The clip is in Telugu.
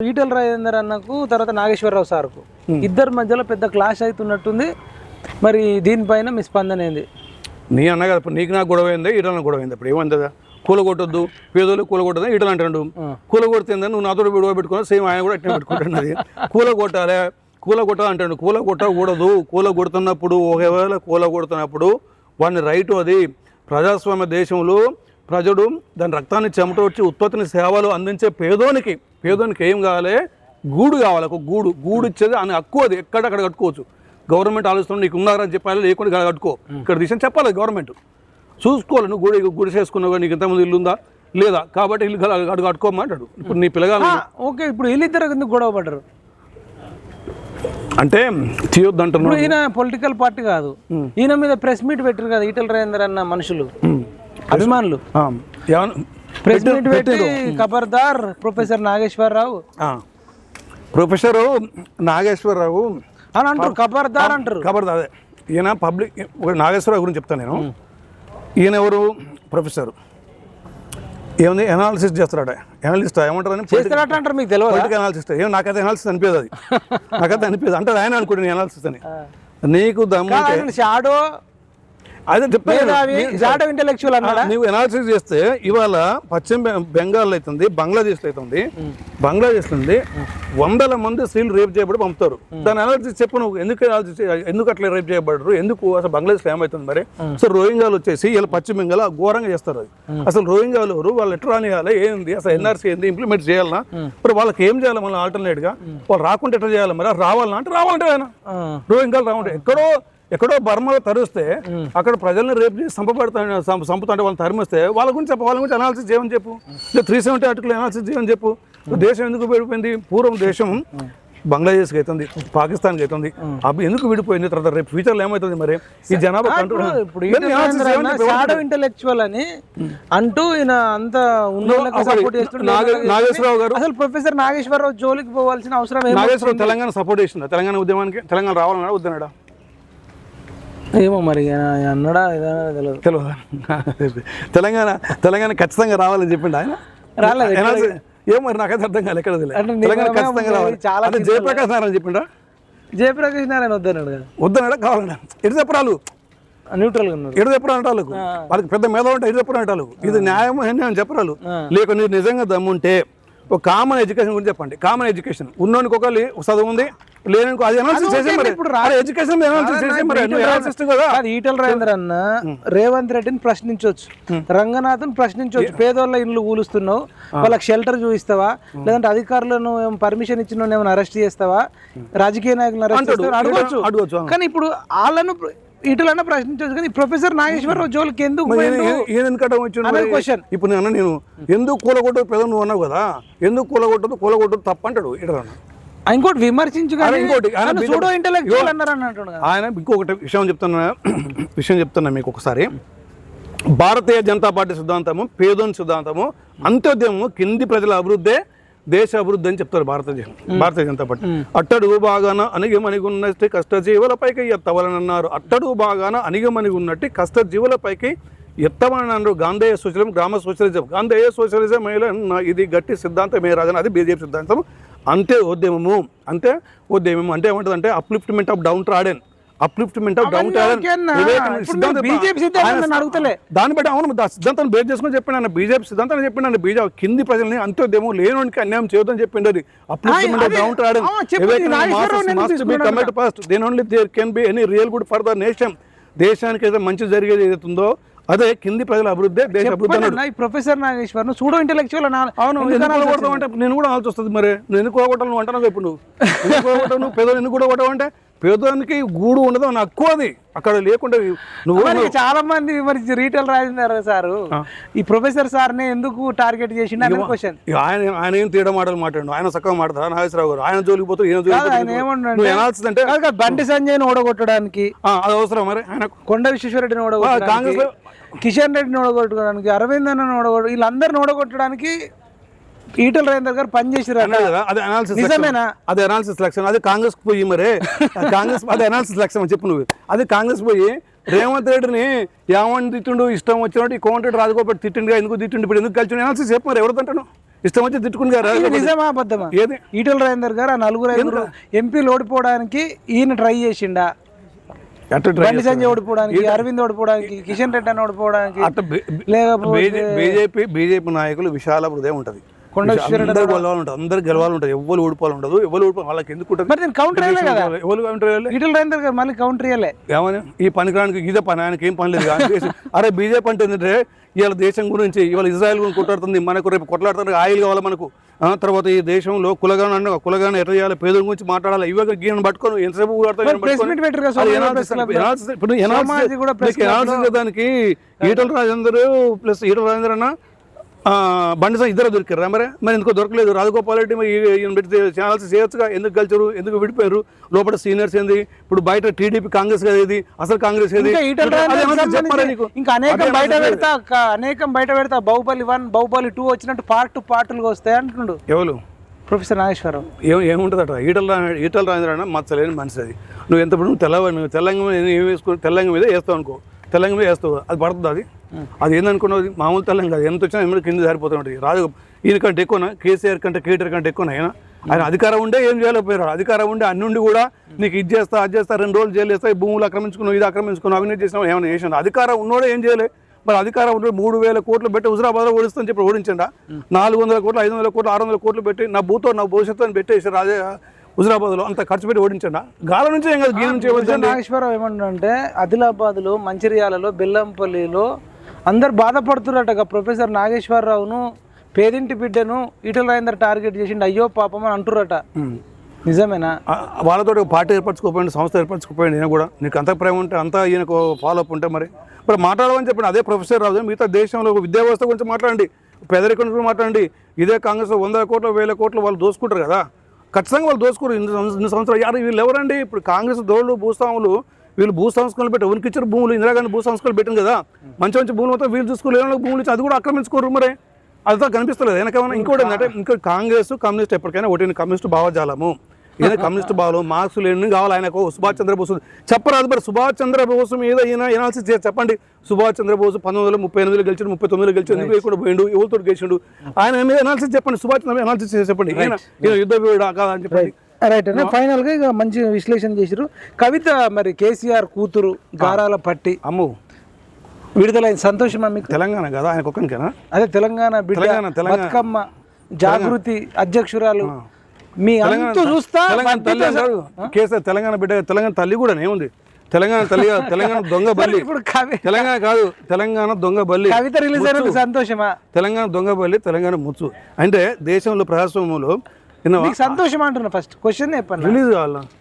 ఈటల రాజేందర్ అన్నకు తర్వాత నాగేశ్వరరావు సార్కు. ఇద్దరి మధ్యలో పెద్ద క్లాష్ అవుతున్నట్టుంది. మరి దీనిపైన మీ స్పందన ఏంది? నీ అన్న కదా ఇప్పుడు నీకు నాకు గొడవ అయింది ఈటల గొడవ అయింది ఇప్పుడు ఏమైంది కదా కూల కొట్టొద్దు పేదోళ్ళు కూల కొట్టదు ఈటలు అంటాడు కూల కొడుతుందని నువ్వు నాతో విడువ పెట్టుకున్నా సేమ్ ఆయన కూడా అట్నే పెట్టుకుంటున్నది కూల కొట్టాలి కూల కొట్టాలి అంటాడు. కూల కొట్టకూడదు కూల కొడుతున్నప్పుడు ఒకవేళ కూల కొడుతున్నప్పుడు వాడిని రైటు అది. ప్రజాస్వామ్య దేశంలో ప్రజడు దాని రక్తాన్ని చెమట వచ్చి ఉత్పత్తిని సేవలు అందించే పేదోనికి పేదోనికి ఏం కావాలి? గూడు కావాలి ఒక గూడు. గూడు ఇచ్చేది అని హక్కు అది. ఎక్కడక్కడ కట్టుకోవచ్చు. గవర్నమెంట్ ఆలోచన నీకు ఉన్నారని చెప్పాలి లేకుండా ఇక్కడ కట్టుకో. ఇక్కడ దిశ చెప్పాలి గవర్నమెంట్. చూసుకోవాలి నువ్వు గుడి గుడి చేసుకున్నావు నీకు ఇంతమంది ఇల్లు ఉందా? లేదా? కాబట్టి ఇల్లు అడుగు కట్టుకోమంటాడు. ఇప్పుడు నీ పిల్లగాలు ఓకే ఇప్పుడు వీళ్ళిద్దరు ఎందుకు గొడవ పడ్డారు? అంటే తీయొద్దు అంటున్నాడు ఈయన పొలిటికల్ పార్టీ కాదు. ఈయన మీద ప్రెస్ మీట్ పెట్టారు కదా ఈటల రాజేందర్ అన్న మనుషులు. అభిమానులు. ఆ, ఏమన్నా- ప్రెస్ మీట్ పెట్టి ఖబర్దార్ ప్రొఫెసర్ నాగేశ్వరరావు. ఆ. ప్రొఫెసరు నాగేశ్వరరావు. అని అంటారు ఖబర్దార్ అంటారు. ఖబర్దా అదే ఈయన పబ్లిక్ నాగేశ్వరరావు గురించి చెప్తాను నేను. ఈయన ఎవరు? ప్రొఫెసర్. ఏముంది? ఎనాలిసిస్ చేస్తాడట. ఎనాలిస్ట్ ఏమంటారని చేస్తారట అంటారు మీకు తెలియదు? పొలిటికల్ అనాలిసిస్ ఏం నాకైతే అనాలిసిస్ అనిపించదు అది. నాకైతే అనిపించదు. అంటే ఆయన అనుకోండి నేను అనాలిసిస్ అని నీకు దమ్ము షాడో అదే చెప్తాను ఇంటెలెక్చువల్ అన్నాడా? నువ్వు ఎనాలిసిస్ చేస్తే ఇవాళ పశ్చిమ బెంగాల్ అవుతుంది బంగ్లాదేశ్ అవుతుంది బంగ్లాదేశ్ నుండి వందల మంది స్త్రీలు రేప్ చేయబడి పంపుతారు. దాని అనాలిసిస్ చెప్పు నువ్వు. ఎందుకు చే- ఎందుకు అట్లా రేప్ చేయబడరు ఎందుకు అసలు బంగ్లాదేశ్ ఏమవుతుంది మరి? సో రోహింగాలు వచ్చేసి ఇలా పశ్చిమ బెంగాల్ ఘోరంగా చేస్తారు అది. అసలు రోహింగాలు ఎవరు? వాళ్ళు ఎట్లా రానియాలి? ఏంది? అసలు ఎన్ఆర్సీ ఏంది? ఇంప్లిమెంట్ చేయాలన్నా మరి వాళ్ళకి ఏం చేయాలి మళ్ళీ ఆల్టర్నేట్గా? వాళ్ళు రాకుంటే ఎట్లా చేయాలి మరి? రావాలన్నా అంటే రావాలంటే ఆయన. రోహింగాలు రావంటే ఎక్కడో ఎక్కడో బర్మలో తరిస్తే అక్కడ ప్రజల్ని రేపు చేసి చంపబడతాను చంపుతుంటే వాళ్ళని తరిమిస్తే వాళ్ళ గురించి చెప్పు వాళ్ళ గురించి అనాలిసిస్ చేయమని చెప్పు. త్రీ సెవెంటీ ఆర్టికల్ అనాలిసిస్ చేయమని చెప్పు. దేశం ఎందుకు విడిపోయింది? పూర్వం దేశం బంగ్లాదేశ్కి అవుతుంది పాకిస్తాన్కి అవుతుంది. అవి ఎందుకు విడిపోయింది? తర్వాత రేపు ఫ్యూచర్లో ఏమవుతుంది మరి? ఈ జనాభా ఇప్పుడు ఇంటెలెక్చువల్ అని అంటూ ఈయన అంత నాగేశ్వరరావు గారు అసలు ప్రొఫెసర్ నాగేశ్వరరావు జోలికి పోవాల్సిన అవసరం నాగేశ్వరరావు తెలంగాణ సపోర్ట్ చేసిందా? తెలంగాణ ఉద్యమానికి తెలంగాణ రావాలన్నా వద్దన్నాడా? ఏమో మరి అన్నడా తెలియదు తెలియదు తెలంగాణ తెలంగాణ ఖచ్చితంగా రావాలని చెప్పిండు ఆయన? రాలేదు, ఎనాలిసిస్- ఏం మరి నాకైతే అర్థం కాలేదు ఎక్కడ తెలంగాణ ఖచ్చితంగా రావాలి. చాలా అంటే జయప్రకాష్ నారాయణ చెప్పిండా? జయప్రకాష్ నారాయణ వద్దన్నాడు కదా. వద్దన్నాడా? కావాలన్నా. ఎటు చెప్పరాలు? న్యూట్రల్ ఎటు చెప్పరా అంటారు వాళ్ళకి పెద్ద మేధ ఉంటే ఎటు చెప్పరా అంటారు ఇది న్యాయం అని చెప్పరాలు. లేక నిజంగా దమ్ముంటే ఒక కామన్ ఎడ్యుకేషన్ గురించి చెప్పండి. Common education. ఉన్నోనికి ఒక చదువు ఉంది లేని అది అనాలిసిస్ చేసే మరి. ఇప్పుడు ఎడ్యుకేషన్ అనాలిసిస్ చేసే మరి. analyst కదా. అది ఈటల రాజేంద్ర అన్న రేవంత్ రెడ్డిని ప్రశ్నించవచ్చు రంగనాథన్ ప్రశ్నించవచ్చు పేదోళ్ళ ఇల్లు కూలుస్తున్నావు వాళ్ళకి షెల్టర్ చూపిస్తావా? లేదంటే అధికారులను పర్మిషన్ ఇచ్చిన ఏమైనా అరెస్ట్ చేస్తావా? రాజకీయ నాయకులను అరెస్ట్ అడగవచ్చు అడగొచ్చు, అవును. కానీ ఇప్పుడు వాళ్ళను ఈటలన్నా ప్రశ్నించవచ్చు కానీ ప్రొఫెసర్ నాగేశ్వరరావు జోలికి ఎందుకు question. ఇప్పుడు నేను నేను ఎందుకు కూలగొట్టదు? పెద్ద నువ్వు అన్నావు కదా. ఎందుకు కూలగొట్టదు? కూలగొట్టదు తప్ప అంటాడు ఇటు ఇంకోటి విమర్శించు ఇంకోటి, ఆయన సూడో ఇంటెలెక్చువల్ అన్నారు అని ఇంకొకటి విషయం చెప్తున్నా విషయం చెప్తున్నా మీకు ఒకసారి. భారతీయ జనతా పార్టీ సిద్ధాంతము పేదోని సిద్ధాంతము అంత్యోద్యమము కింది ప్రజల అభివృద్ధే దేశ అభివృద్ధి అని చెప్తారు భారతదేశం భారతీయ జనతా పార్టీ. అట్టడుగు బాగాన అణిగిమణిగున్నట్టు కష్టజీవులపైకి ఎత్తవలనన్నారు. అట్టడుగు బాగాన అణిగిమణిగున్నట్టు కష్టజీవులపైకి ఎత్తమని అన్నారు గాంధేయ సోషలిజం గ్రామ సోషలిజం. గాంధేయ సోషలిజం ఇది గట్టి సిద్ధాంతం ఏ రాజన అది బీజేపీ సిద్ధాంతం అంతే ఉద్యమము అంతే ఉద్యమము అంటే ఏమంటుంది upliftment of down trodden upliftment of down. దాన్ని బట్టి అవును సిద్ధాంతాన్ని బేస్ చేసుకుని చెప్పిన బీజేపీ సిద్ధాంతాన్ని చెప్పిన బీజేపీ కింది ప్రజల్ని అంత్యోద్యమం లేనోనికి అన్యాయం చేయొద్దని చెప్పిండు అది అప్లిఫ్ట్మెంట్ ఆఫ్ డౌన్ ట్రాడెన్ దేని only there can be any real good for the nation దేశానికి ఏదైతే మంచి జరిగేది ఏదైతుందో అదే కింది ప్రజల అభివృద్ధి దేశ అభివృద్ధి ప్రొఫెసర్ నాగేశ్వర్ సూడో ఇంటెలెక్చువల్ అవును అంటే? నేను కూడా ఆలోచి వస్తుంది మరి. నేను ఎందుకు కూడగొట్టాలి నువ్వు అంటున్నావు ఇప్పుడు నువ్వు. ఎందుకు నువ్వు పేదోని ఎందుకు కూడగొట్టావు అంటే? పేదోనికి గూడు ఉండదు అని అది. అక్కడ లేకుండా నువ్వు చాలా మంది మరి రీటైల్ రాజేందర్ సార్. ఈ ప్రొఫెసర్ సార్ని ఎందుకు టార్గెట్ చేసిండు క్వశ్చన్ ఆయన ఆయన ఏం తీయడం మాటలు మాట్లాడు. ఆయన చక్కగా మాట్లాడతారు నాగేశ్వరరావు గారు. ఆయన జోలికి పోతారు ఈయన జోలికి ఎనాల్సింది అంటే బండి సంజయ్ని ఓడగొట్టడానికి. అది అవసరం. మరి ఆయన కొండ విశ్వేశ్వరరెడ్డిని కాంగ్రెస్ ఓడగొట్టడానికి లో- కిషన్ రెడ్డిని ఓడగొట్టడానికి అరవింద్ అన్నని ఓడగొట్టు వీళ్ళందరిని ఓడగొట్టడానికి ఈటల రాజేందర్ గారు పనిచేసారు కదా అది అనాలిసిస్ నిజమేనా? అది అనాలిసిస్ లక్ష్యం అది కాంగ్రెస్ పోయి మరే. కాంగ్రెస్ అది అనాలిసిస్ లక్ష్యం అని చెప్పు నువ్వు. అది కాంగ్రెస్ పోయి రేవంత్ రెడ్డిని ఏమని తిట్టిండు ఇష్టం వచ్చినట్టు ఈ కోమటిరెడ్డి రాజగోపాల్ తిట్టిండుగా ఎందుకు తిట్టిండు? ఇప్పుడు ఎందుకు కలిసి అనాలిసిస్ చెప్పు మరి ఎవరు ఇష్టం వచ్చి తిట్టుకుని నిజమా అబద్ధమా? ఏది? ఈటల రాజేందర్ గారు ఆ నలుగురు ఐదుగురు ఎంపీలు ఓడిపోవడానికి ఈయన ట్రై చేసిండా? బండి సంజయ్ ఓడిపోవడానికి అరవింద్ ఓడిపోవడానికి కిషన్ రెడ్డి అని ఓడిపోవడానికి లేకపోతే బీజేపీ బీజేపీ నాయకులు విశాల హృదయం ఉంటది. అందరు గెలవాలి ఉంటుంది అందరు గెలవాలి ఉంటుంది ఎవరు ఓడిపోవాలి ఉండదు ఎవరు ఓడిపోవాలి వాళ్ళకి ఎందుకు ఉంటుంది మరి నేను కౌంటర్ కదా. ఎవరు గారు మళ్ళీ కౌంటర్ ఏమని? ఈ పనికిరానికి ఇదే పని ఆయనకి ఏం పని లేదు అరే బీజేపీ అంటే ఏంటంటే ఇవాళ దేశం గురించి ఇవాళ ఇజ్రాయెల్ గురించి కొట్లాడుతుంది మనకు రేపు కొట్లాడుతుంది ఆయిల్ కావాలి మనకు. ఆ, తర్వాత ఈ దేశంలో కులగాన అన్న కులగాన ఎట్లా చేయాలి పేదల గురించి మాట్లాడాలి ఇవాళ గీయను పట్టుకొని ఎంతసేపు ఇప్పుడు analysis- సోమాజీ కూడా ప్రెస్ నీకు analysis చేయడానికి ఈటల రాజేందర్ ప్లస్ ఈటల రాజేందర్ అన్న బండి ఇద్దరు దొరికారు. మరి మరి ఎందుకో దొరకలేదు. రాజగోపాల్ రెడ్డి మరి ఈయన పెట్టి ఛానల్స్ చేయొచ్చుగా? ఎందుకు కలిచారు ఎందుకు విడిపోయారు? లోపల సీనియర్స్ ఏంది? ఇప్పుడు బయట టీడీపీ కాంగ్రెస్ ఇది? అసలు కాంగ్రెస్ ఏది? ఇంకా ఈటల అనేకం బయట పెడతా అనేకం బయట పెడతా బాహుబలి వన్ బాహుబలి టూ వచ్చినట్టు పార్ట్ టు పార్టులుగా వస్తాయి అంటుండు ఎవరు? ప్రొఫెసర్ నాగేశ్వరరావు. ఏం ఏముంటుందట? ఈటల రా- ఈటల రాజేంద్ర అన్న మచ్చలేని మనిషి అది. నువ్వు ఎంత నువ్వు తెల్లవ నువ్వు తెల్లంగ మీద ఏం వేసుకో తెల్లంగ మీద వేస్తావు అనుకో. తెల్లంగ మీద వేస్తావు. అది పడుతుంది అది? అది ఏందనుకున్నది మామూలు తెల్లంగ కాదు. ఎంత వచ్చినా ఎమ్మడి కింద సరిపోతుంటుంది రాజు ఈయన కంటే ఎక్కువనా? కేసీఆర్ కంటే కేటీఆర్ కంటే ఎక్కువనా ఆయన? ఆయన అధికారం ఉండే ఏం చేయలేకపోయారు. అధికారం ఉండే అన్ని ఉండి కూడా నీకు ఇది చేస్తా అది చేస్తా రెండు రోజులు జైలు చేస్తా ఈ భూములు ఆక్రమించుకున్నావు ఇది ఆక్రమించుకున్నావు అవినీతి చేసినావు ఏమైనా చేసినా అధికారం ఉన్నోడే ఏం చేయలే. మరి అధికారం ఉంటే మూడు వేల కోట్లు పెట్టి హుజరాబాద్లో ఓడిస్తుందని చెప్పి ఓడించండా? నాలుగు వందల కోట్లు ఐదు వందల కోట్లు ఆరు వందల కోట్లు పెట్టి నా భూతో నా భవిష్యత్తు అని పెట్టేసి రాజే హుజరాబాద్లో అంత ఖర్చు పెట్టి ఓడించండా? గాల నుంచి ఏం కాదు గీ నుంచి నాగేశ్వరరావు ఏమంటుంటే ఆదిలాబాద్లో మంచిర్యాలలో బెల్లంపల్లిలో అందరు బాధపడుతున్నారట ప్రొఫెసర్ నాగేశ్వరరావును పేదింటి బిడ్డను ఈటల రాజేందర్ టార్గెట్ చేసిండు అయ్యో పాపం అని అంటురట నిజమేనా? వాళ్ళతో పార్టీ ఏర్పరచుకోపోయింది సంస్థ ఏర్పరచుకోపోయింది ఈయన కూడా. నీకు అంత ప్రేమ ఉంటే అంతా ఈయనకు ఫాలో అప్ ఉంటే మరి. మరి మాట్లాడమని చెప్పండి అదే ప్రొఫెసర్ రాజు మిగతా దేశంలో ఒక విద్యా వ్యవస్థ గురించి మాట్లాడండి. పేదరికం గురించి మాట్లాడండి. ఇదే కాంగ్రెస్ వందల కోట్లు వేల కోట్లు వాళ్ళు దోసుకుంటారు కదా. ఖచ్చితంగా వాళ్ళు దోచుకోరు. ఇన్ని సంవత్సరాలు- యారు వీళ్ళు ఎవరండి? ఇప్పుడు కాంగ్రెస్ దోళ్ళు భూస్వాములు వీళ్ళు భూ సంస్కరణలు పెట్టి ఉనికిచ్చారు భూములు ఇందిరాగాంధీ భూ సంస్కరణలు పెట్టింది కదా. మంచి మంచి భూములు మొత్తం వీళ్ళు చూసుకోలేదు భూములు ఇచ్చి అది కూడా ఆక్రమించుకోరు మరి. అదంతా కనిపిస్తలేదు. వెనకేమైనా ఇంకోటి ఏంటంటే ఇంకా కాంగ్రెస్ కమ్యూనిస్ట్ ఎప్పటికైనా ఒకటి కమ్యూనిస్ట్ భావజాలము. ఈయన కమ్యూనిస్ట్ భావం మార్క్స్ లేని కావాలి ఆయనకు సుభాష్ చంద్రబోస్ చెప్పరాదు మరి సుభాష్ చంద్రబోస్ మీద ఎనాలిసిస్ చేసి చెప్పండి. సుభాష్ చంద్రబోస్ పంతొమ్మిది వందల ముప్పై ఎనిమిదిలో గెలిచాడు ముప్పై తొమ్మిదిలో గెలిచాడు ఎందుకు వేయకుండా పోయిండు? ఎవరితో గెలిచాడు? ఆయన మీద ఎనాలిసిస్ చెప్పండి సుభాష్ చంద్ర ఎనాలిసిస్ చేసి చెప్పండి. యుద్ధ కాదా అని చెప్పండి. రైట్ అండి ఫైనల్గా ఇక మంచి విశ్లేషణ చేసిరు కవిత మరి కేసీఆర్ కూతురు గారాల పట్టి అమ్ము. విడుదలైన సంతోషమా మీకు? తెలంగాణ కదా? ఆయన ఒక్కనికేనా? అదే తెలంగాణ. బతుకమ్మ జాగృతి అధ్యక్షురాలు. మీ అంతు చూస్తా కేసీఆర్ తెలంగాణ బిడ్డ తెలంగాణ తల్లి కూడా ఏముంది తెలంగాణ తల్లి కాదు, తెలంగాణ దొంగ బల్లి. ఇప్పుడు తెలంగాణ కాదు తెలంగాణ దొంగ బల్లి. కవిత రిలీజ్ అయినందుకు సంతోషమా? తెలంగాణ దొంగ బల్లి తెలంగాణ ముచ్చు. అంటే దేశంలో ప్రజాస్వామ్యంలో సంతోషం అంటున్నా ఫస్ట్ క్వశ్చన్ చెప్పండి రిలీజ్ కావాలా?